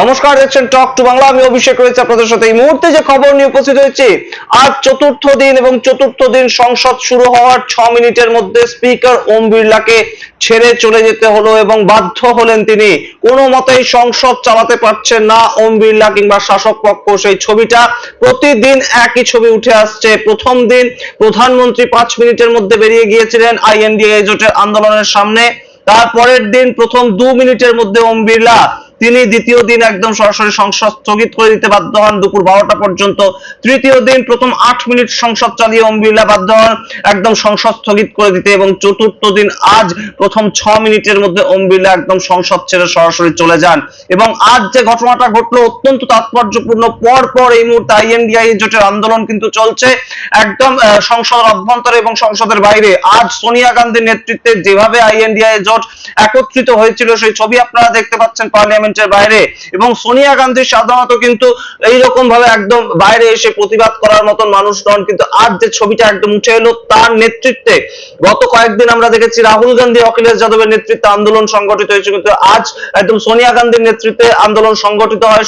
নমস্কার, দেখছেন talk to Bangla আমি অভিষেক রয়েছে আপনাদের সাথে। এই মুহূর্তে যে খবর নিয়ে উপস্থিত হয়েছি, আজ চতুর্থ দিন এবং চতুর্থ দিন সংসদ শুরু হওয়ার ছ মিনিটের মধ্যে স্পিকার ওম বিড়লাকে ছেড়ে চলে যেতে হলো এবং বাধ্য হলেন তিনি। কোনো মতেই সংসদ চালাতে পারছেন না ওম বিড়লা কিংবা শাসক পক্ষ। সেই ছবিটা প্রতিদিন একই ছবি উঠে আসছে। প্রথম দিন প্রধানমন্ত্রী পাঁচ মিনিটের মধ্যে বেরিয়ে গিয়েছিলেন আইএনডিএ জোটের আন্দোলনের সামনে। তারপরের দিন প্রথম দু মিনিটের মধ্যে ওম বিড়লা তিনি দ্বিতীয় দিন একদম সরাসরি সংসদ স্থগিত করে দিতে বাধ্য হন। দুপুর বারোটা পর্যন্ত তৃতীয় দিন প্রথম আট মিনিট সংসদ চালিয়ে ওম বিড়লা বাধ্য হন একদম সংসদ স্থগিত করে দিতে এবং চতুর্থ দিন আজ প্রথম ছ মিনিটের মধ্যে ওম বিড়লা একদম সংসদ ছেড়ে সরাসরি চলে যান। এবং আজ যে ঘটনাটা ঘটলো অত্যন্ত তাৎপর্যপূর্ণ পর পর এই মুহূর্তে আইএনডিআই জোটের আন্দোলন কিন্তু চলছে। একদম সংসদের অভ্যন্তরে এবং সংসদের বাইরে। আজ সোনিয়া গান্ধীর নেতৃত্বে যেভাবে আইএনডিআই জোট একত্রিত হয়েছিল, সেই ছবি আপনারা দেখতে পাচ্ছেন পার্লামেন্টের বাইরে এবং সোনিয়া গান্ধী সাধারণত কিন্তু এইরকম ভাবে একদম বাইরে এসে প্রতিবাদ করার মতন মানুষ নন, কিন্তু আজ যে ছবিটা একদম উঠে এলো তার নেতৃত্বে গত কয়েকদিন আমরা দেখেছি রাহুল গান্ধী, অখিলেশ যাদবের নেতৃত্বে আন্দোলন সংগঠিত হয়েছে, কিন্তু আজ একদম সোনিয়া গান্ধীর নেতৃত্বে আন্দোলন সংগঠিত হয়।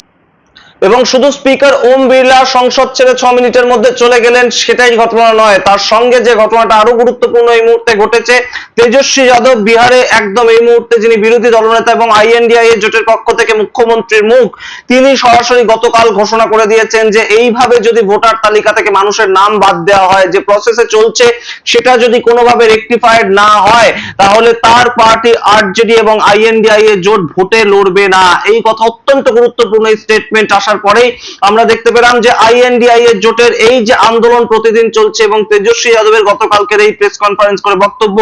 এবং শুধু স্পিকার ওম বিড়লা সংসদ ছেড়ে ছ মিনিটের মধ্যে চলে গেলেন, সেটাই ঘটনা নয়। তার সঙ্গে যে ঘটনাটা আরও গুরুত্বপূর্ণ এই মুহূর্তে ঘটেছে, তেজস্বী যাদব বিহারে একদম এই মুহূর্তে যিনি বিরোধী দলনেতা এবং আইএনডিআই এর জোটের পক্ষ থেকে মুখ্যমন্ত্রীর মুখ, তিনি সরাসরি গতকাল ঘোষণা করে দিয়েছেন যে এইভাবে যদি ভোটার তালিকা থেকে মানুষের নাম বাদ দেওয়া হয়, যে প্রসেসে চলছে, সেটা যদি কোনোভাবে রেকটিফাইড না হয়, তাহলে তার পার্টি আরজেডি এবং আইএনডিআই এর জোট ভোটে লড়বে না। এই কথা অত্যন্ত গুরুত্বপূর্ণ স্টেটমেন্ট আসার পরেই আমরা দেখতে পেলাম যে আইএনডিআই এর জোটের এই যে আন্দোলন প্রতিদিন চলছে এবং তেজস্বী যাদবের গতকালকের এই প্রেস কনফারেন্স করে বক্তব্য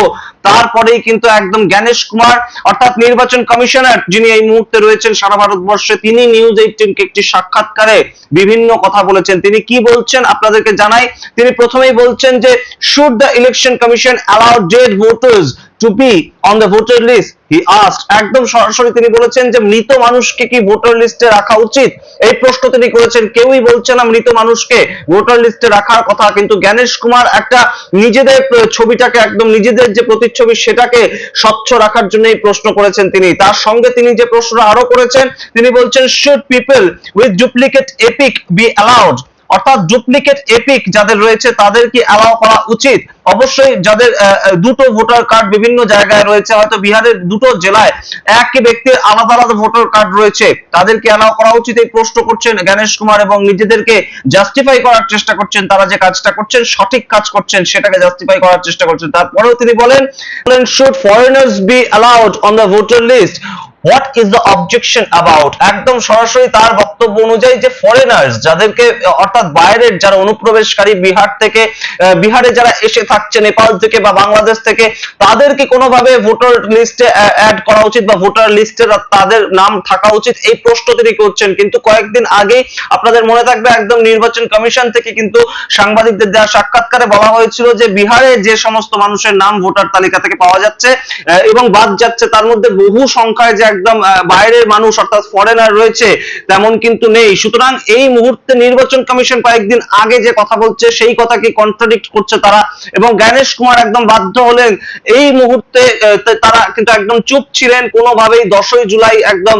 তারপরেই কিন্তু একদম জ্ঞানেশ কুমার, অর্থাৎ নির্বাচন কমিশনার যিনি এই মুহূর্তে রয়েছেন সারা ভারতবর্ষে, তিনি নিউজ এইটিনকে একটি সাক্ষাৎকারে বিভিন্ন কথা বলেছেন। তিনি কি বলছেন আপনাদেরকে জানাই। তিনি প্রথমেই বলছেন যে should the election commission allow dead voters to be on the voter list he asked একদম সরাসরি তিনি বলেছেন যে মৃত মানুষকে কি ভোটার লিস্টে রাখা উচিত? এই প্রশ্ন তিনি করেছেন, কেউই বলছে না মৃত মানুষকে ভোটার লিস্টে রাখার কথা, কিন্তু জ্ঞানেশ কুমার একটা নিজেদের ছবিটাকে একদম নিজেদের যে প্রতিচ্ছবি সেটাকে স্বচ্ছ রাখার জন্য এই প্রশ্ন করেছেন তিনি। তার সঙ্গে তিনি যে প্রশ্ন আরও করেছেন, তিনি বলছেন should people with duplicate EPIC be allowed অর্থাৎ ডুপ্লিকেট এপিক যাদের রয়েছে, তাদের কি অ্যালাউ করা উচিত? অবশ্যই যাদের দুটো ভোটার কার্ড বিভিন্ন জায়গায় রয়েছে, হয়তো বিহারের দুটো জেলায় একই ব্যক্তির আলাদা আলাদা ভোটার কার্ড রয়েছে তাদেরকে অ্যালাউ করা উচিত? এই প্রশ্ন করছেন গণেশ কুমার এবং নিজেদেরকে জাস্টিফাই করার চেষ্টা করছেন, তারা যে কাজটা করছেন, সঠিক কাজ করছেন, সেটাকে জাস্টিফাই করার চেষ্টা করছেন। তারপরেও তিনি বলেন should foreigners be allowed on the voter list what is the objection about একদম সরাসরি তার বক্তব্য অনুযায়ী যে ফরেনার্স যাদেরকে, অর্থাৎ বাইরের যারা অনুপ্রবেশকারী বিহার থেকে বিহারে যারা এসে থাকছে, নেপাল থেকে বা বাংলাদেশ থেকে তাদেরকে কোনোভাবে ভোটার লিস্টে অ্যাড করা উচিত বা ভোটার লিস্টে তাদের নাম থাকা উচিত? এই প্রশ্ন তিনি করছেন। কিন্তু কয়েকদিন আগে আপনাদের মনে থাকবে একদম নির্বাচন কমিশন থেকে কিন্তু সাংবাদিকদের দেওয়া সাক্ষাৎকারে বলা হয়েছিল যে বিহারে যে সমস্ত মানুষের নাম ভোটার তালিকা থেকে পাওয়া যাচ্ছে এবং বাদ যাচ্ছে। তার মধ্যে বহু সংখ্যায় যে একদম বাইরের মানুষ, অর্থাৎ ফরেনার রয়েছে, তেমন কিন্তু নেই। সুতরাং এই মুহূর্তে নির্বাচন কমিশন কয়েকদিন আগে যে কথা বলছে, সেই কথাকে কন্ট্রাডিক্ট করছে তারা এবং জ্ঞানেশ কুমার একদম বাধ্য হলেন এই মুহূর্তে তারা কিন্তু একদম চুপ ছিলেন। কোনোভাবেই দশই জুলাই একদম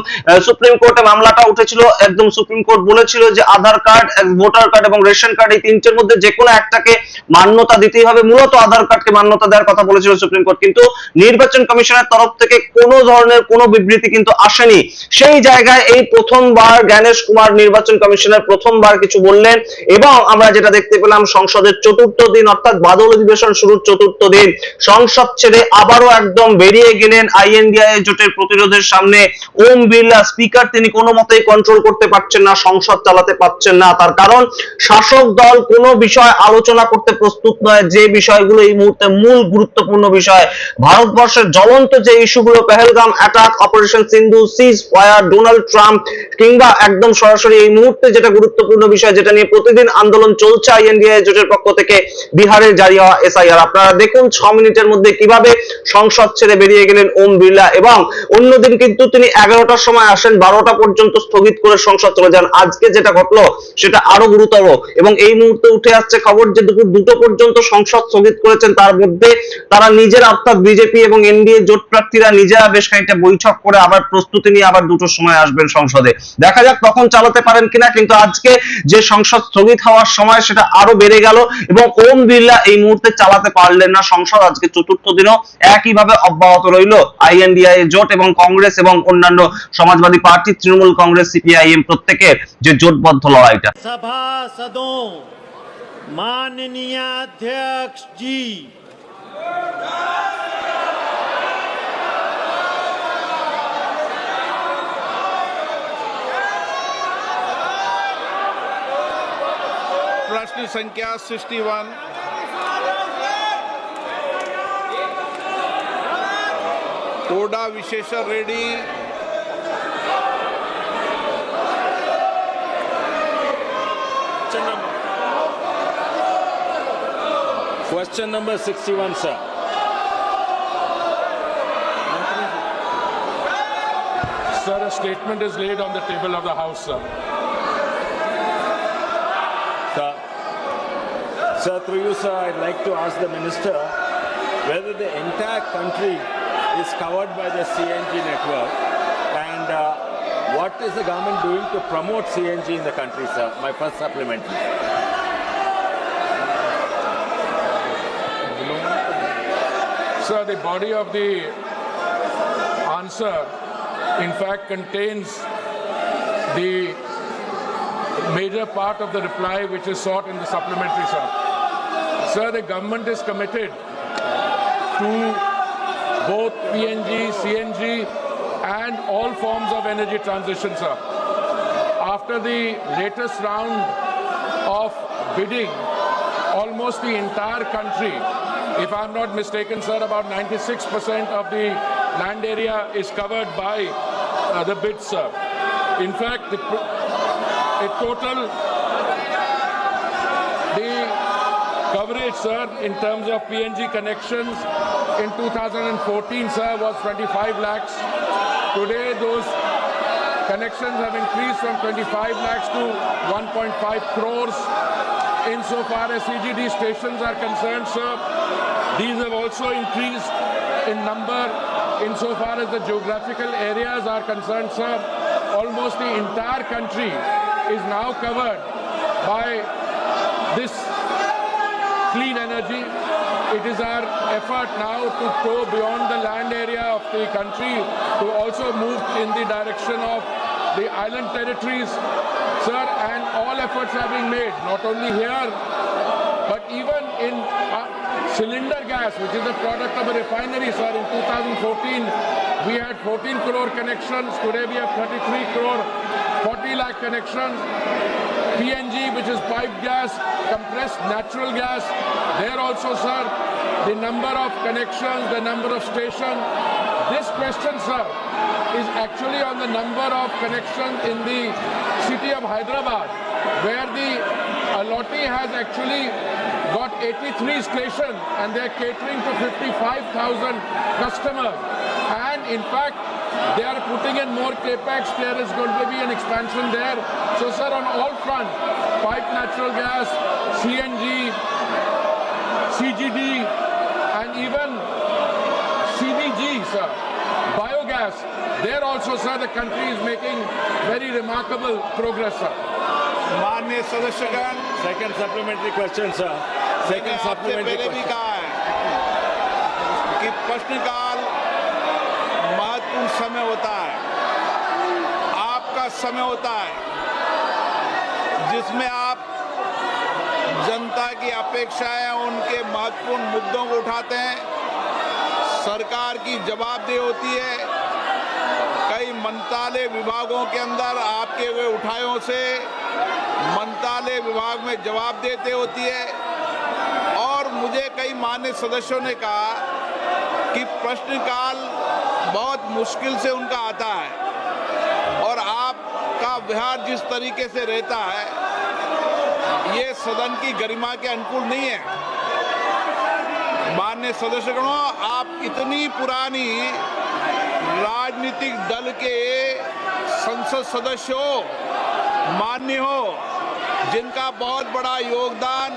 সুপ্রিম কোর্টে মামলাটা উঠেছিল। একদম সুপ্রিম কোর্ট বলেছিল যে আধার কার্ড ভোটার কার্ড এবং রেশন কার্ড এই তিনটের মধ্যে যে কোনো একটাকে মান্যতা দিতেই হবে। মূলত আধার কার্ডকে মান্যতা দেওয়ার কথা বলেছিল সুপ্রিম কোর্ট। কিন্তু নির্বাচন কমিশনের তরফ থেকে কোনো ধরনের কোনো বিবৃতি কিন্তু আসেনি। সেই জায়গায় এই প্রথমবার জ্ঞানেশ কুমার নির্বাচন কমিশনের প্রথমবার কিছু বললেন এবং আমরা যেটা দেখতে পেলাম, সংসদের চতুর্থ দিন, অর্থাৎ বাদল অধিবেশন শুরুর চতুর্থ দিন, সংসদ ছেড়ে আবারও একদম বেরিয়ে গেলেন আইএনডিআই জোটের প্রতিরোধের সামনে। ওম বিড়লা, স্পিকার, তিনি কোনো মতেই কন্ট্রোল করতে পারছেন না, সংসদ চালাতে পারছেন না। তার কারণ, শাসক দল কোনো বিষয় আলোচনা করতে প্রস্তুত নয়, যে বিষয়গুলো এই মুহূর্তে মূল গুরুত্বপূর্ণ বিষয়। ভারতবর্ষের জ্বলন্ত যে ইস্যুগুলো, Pahalgam attack operation Sindoor ceasefire Donald Trump কিংবা একদম একদম সরাসরি এই মুহূর্তে যেটা গুরুত্বপূর্ণ বিষয় যেটা নিয়ে প্রতিদিন আন্দোলন চলছে আইএনডিআই জোটের পক্ষ থেকে বিহারে জারি হওয়া এসআইআর। আপনারা দেখুন, ছ মিনিটের মধ্যে কীভাবে সংসদ ছেড়ে বেরিয়ে গেলেন ওম বিড়লা এবং অন্যদিন কিন্তু তিনি এগারোটার সময় আসেন, বারোটা পর্যন্ত স্থগিত করে সংসদ চলে যান। আজকে যেটা ঘটলো, সেটা আরও গুরুতর এবং এই মুহূর্তে উঠে আসছে খবর যে দুপুর দুটো পর্যন্ত সংসদ স্থগিত করেছেন। তার মধ্যে তারা নিজের অর্থাৎ বিজেপি এবং এনডিএ জোট প্রার্থীরা নিজেরা বেশ খানিকটা বৈঠক করে আবার প্রস্তুতি নিয়ে আবার দুটোর সময় আসবেন সংসদে। দেখা যাক তখন চালাতে পারেন কিনা, কিন্তু আজকে যে সংসদ স্থগিত হওয়ার সময় সেটা আরও বেড়ে গেল এবং ওম বিড়লা এই মুহূর্তে চালাতে পারলেন না। সংসদ আজকে চতুর্থ দিনও একইভাবে অব্যাহত রইল। আইএনডিআই জোট এবং কংগ্রেস এবং অন্যান্য সমাজবাদী পার্টি, তৃণমূল কংগ্রেস, সিপিআইএম প্রত্যেকের যে জোটবদ্ধ লড়াইটা। মাননীয় অধ্যক্ষ জি। प्रश्न संख्या 61 कोडा विशेषण Reddy Question number 61, sir. Sir, a statement is laid on the table of the House. Sir, sir, through you, sir, I'd like to ask the minister whether the entire country is covered by the CNG network and uh, what is the government doing to promote CNG in the country, sir? My first supplementary. Sir, the body of the answer, in fact, contains the major part of the reply which is sought in the supplementary, sir. Sir, the government is committed to both PNG, CNG, and all forms of energy transition, sir. After the latest round of bidding, almost the entire country, if I'm not mistaken, sir, about 96% of the land area is covered by uh, the bids, sir. In fact, the, a total the coverage, sir, in terms of PNG connections in 2014, sir, was 25 lakhs. Today, those connections have increased from 25 lakhs to 1.5 crores. Insofar as CGD stations are concerned, sir, these have also increased in number. Insofar as the geographical areas are concerned, sir, almost the entire country is now covered by this clean energy. It is our effort now to go beyond the land area of the country to also move in the direction of the island territories, sir, and all efforts are being made, not only here, but even in uh, cylinder gas, which is a product of a refinery, sir. In 2014, we had 14 crore connections. Today we have 33 crore, 40 lakh connections. PNG, which is pipe gas, compressed natural gas. There also, sir, the number of connections, the number of stations. This question, sir, is actually on the number of connections in the city of Hyderabad, where the Alotti has actually got 83 stations and they're catering to 55,000 customers. And in fact, they are putting in more capex. There is going to be an expansion there. So, sir, on all fronts, pipe natural gas, CNG, CGD, and even CBG, sir, biogas. There also, sir, the country is making very remarkable progress, sir. माननीय सदस्यगण Second supplementary question, sir. मैंने Second आपसे supplementary पहले भी question. कहा है कि प्रश्नकाल महत्वपूर्ण समय होता है? आपका समय होता है, जिसमें आप जनता की अपेक्षाएँ, उनके महत्वपूर्ण मुद्दों को उठाते हैं। सरकार की जवाबदेही होती है। कई मंत्रालय विभागों के अंदर आपके हुए उठायों से मंत्रालय विभाग में जवाब देते होती है। और मुझे कई मान्य सदस्यों ने कहा कि प्रश्नकाल बहुत मुश्किल से उनका आता है। और आपका व्यवहार जिस तरीके से रहता है, ये सदन की गरिमा के अनुकूल नहीं है। मान्य सदस्यगणों, आप इतनी पुरानी राजनीतिक दल के संसद सदस्य हो मान्य हो, जिनका बहुत बड़ा योगदान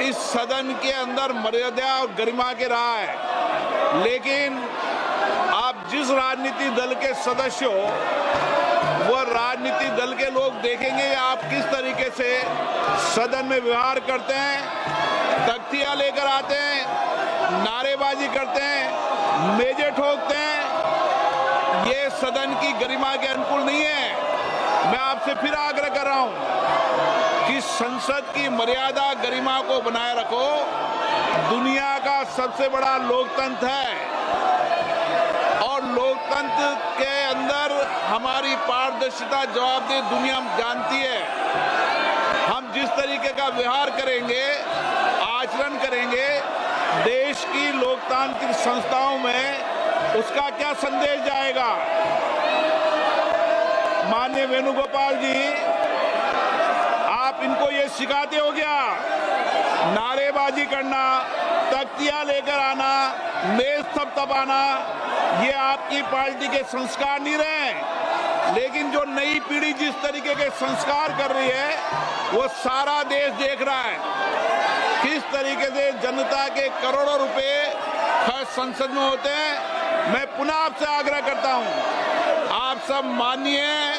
इस सदन के अंदर मर्यादा और गरिमा के रहा है। लेकिन जिस राजनीतिक दल के सदस्य हो, वह राजनीतिक दल के लोग देखेंगे आप किस तरीके से सदन में व्यवहार करते हैं, तख्तियाँ लेकर आते हैं, नारेबाजी करते हैं, मेजे ठोकते हैं। ये सदन की गरिमा के अनुकूल नहीं है। मैं आपसे फिर आग्रह कर रहा हूँ कि संसद की मर्यादा गरिमा को बनाए रखो। दुनिया का सबसे बड़ा लोकतंत्र है और लोकतंत्र के अंदर हमारी पारदर्शिता जवाबदेही दुनिया जानती है। हम जिस तरीके का व्यवहार करेंगे, आचरण करेंगे, देश की लोकतांत्रिक संस्थाओं में उसका क्या संदेश जाएगा? माननीय वेणुगोपाल जी, आप इनको ये सिखाते हो क्या? नारेबाजी करना तख्तियाँ लेकर आना, मेज थपथपाना ये आपकी पार्टी के संस्कार नहीं रहे। लेकिन जो नई पीढ़ी जिस तरीके के संस्कार कर रही है, वो सारा देश देख रहा है। किस तरीके से जनता के करोड़ों रुपए खर्च संसद में होते हैं, मैं पुनः आपसे आग्रह करता हूँ। आप सब मानिए,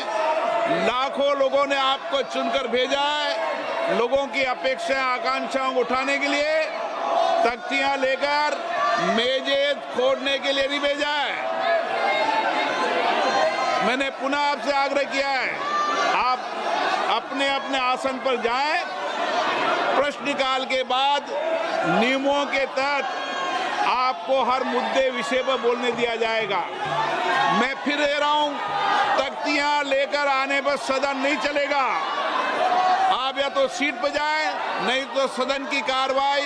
लाखों लोगों ने आपको चुनकर भेजा है, लोगों की अपेक्षाएँ, आकांक्षाओं को उठाने के लिए। तख्तियाँ लेकर मेजे खोदने के लिए नहीं भेजा है। मैंने पुनः आपसे आग्रह किया है, आप अपने अपने आसन पर जाएँ। प्रश्नकाल के बाद नियमों के तहत आपको हर मुद्दे विषय पर बोलने दिया जाएगा। मैं फिर दे रहा हूँ, तख्तियाँ लेकर आने पर सदन नहीं चलेगा। आप या तो सीट पर जाएँ, नहीं तो सदन की कार्रवाई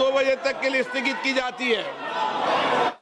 दो बजे तक के लिए स्थगित की जाती है।